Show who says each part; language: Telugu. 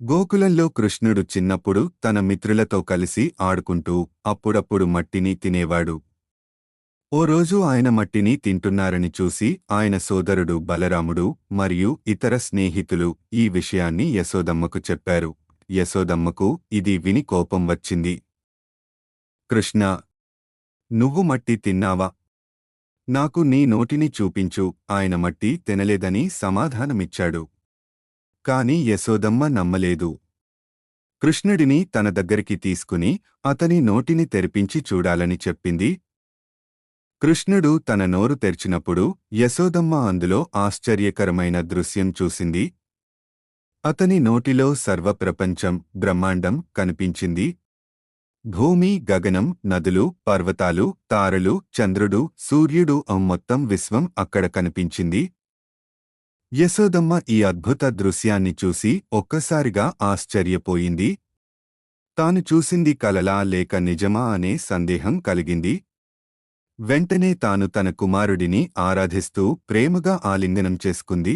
Speaker 1: గోకులంలో కృష్ణుడు చిన్నప్పుడు తన మిత్రులతో కలిసి ఆడుకుంటూ అప్పుడప్పుడు మట్టిని తినేవాడు. ఓ రోజు ఆయన మట్టిని తింటున్నారని చూసి ఆయన సోదరుడు బలరాముడు మరియు ఇతర స్నేహితులు ఈ విషయాన్ని యశోదమ్మకు చెప్పారు. యశోదమ్మకు ఇది విని కోపం వచ్చింది. కృష్ణ నువ్వు మట్టి తిన్నావా? నాకు నీ నోటిని చూపించు. ఆయన మట్టి తినలేదని సమాధానమిచ్చాడు. కాని యశోదమ్మ నమ్మలేదు. కృష్ణుడిని తన దగ్గరికి తీసుకుని అతని నోటిని తెరిపించి చూడాలని చెప్పింది. కృష్ణుడు తన నోరు తెరిచినప్పుడు యశోదమ్మ అందులో ఆశ్చర్యకరమైన దృశ్యం చూసింది. అతని నోటిలో సర్వప్రపంచం బ్రహ్మాండం కనిపించింది. భూమి గగనం నదులు పర్వతాలు తారలు చంద్రుడు సూర్యుడు మొత్తం విశ్వం అక్కడ కనిపించింది. యశోదమ్మ ఈ అద్భుత దృశ్యాన్ని చూసి ఒక్కసారిగా ఆశ్చర్యపోయింది. తాను చూసింది కలలా లేక నిజమా అనే సందేహం కలిగింది. వెంటనే తాను తన కుమారుడిని ఆరాధిస్తూ ప్రేమగా ఆలింగనం చేసుకుంది.